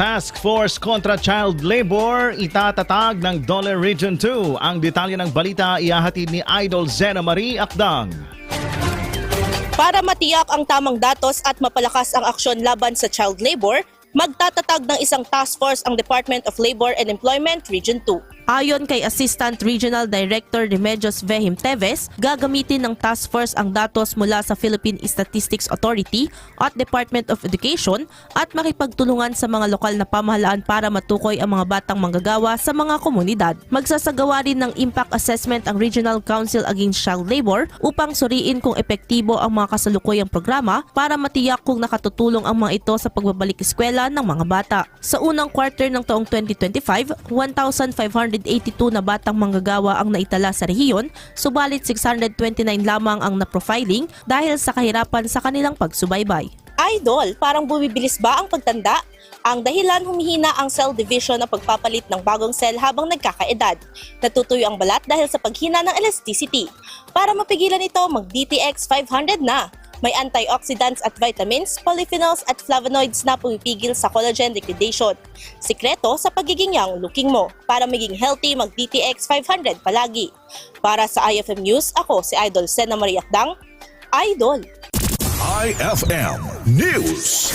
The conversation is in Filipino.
Task Force kontra Child Labor itatatag ng Dole Region 2. Ang detalye ng balita ihahatid ni Idol Zena Marie Akdang. Para matiyak ang tamang datos at mapalakas ang aksyon laban sa child labor, magtatatag ng isang task force ang Department of Labor and Employment Region 2. Ayon kay Assistant Regional Director Remedios Vehim Teves, gagamitin ng task force ang datos mula sa Philippine Statistics Authority at Department of Education at makipagtulungan sa mga lokal na pamahalaan para matukoy ang mga batang manggagawa sa mga komunidad. Magsasagawa rin ng impact assessment ang Regional Council Against Child Labor upang suriin kung epektibo ang mga kasalukuyang programa para matiyak kung nakatutulong ang mga ito sa pagbabalik eskwela ng mga bata. Sa unang quarter ng taong 2025, 1,582 na batang manggagawa ang naitala sa rehiyon, subalit 629 lamang ang na-profiling dahil sa kahirapan sa kanilang pagsubaybay. Idol, parang bumibilis ba ang pagtanda? Ang dahilan humihina ang cell division ng pagpapalit ng bagong cell habang nagkakaedad. Natutuyo ang balat dahil sa paghina ng elasticity. Para mapigilan ito, mag-DTX 500 na. May antioxidants at vitamins, polyphenols at flavonoids na pumipigil sa collagen degradation. Sikreto sa pagiging young looking mo. Para maging healthy, mag-DTX 500 palagi. Para sa IFM News, ako si Idol Sena Maria Akdang. Idol! IFM News.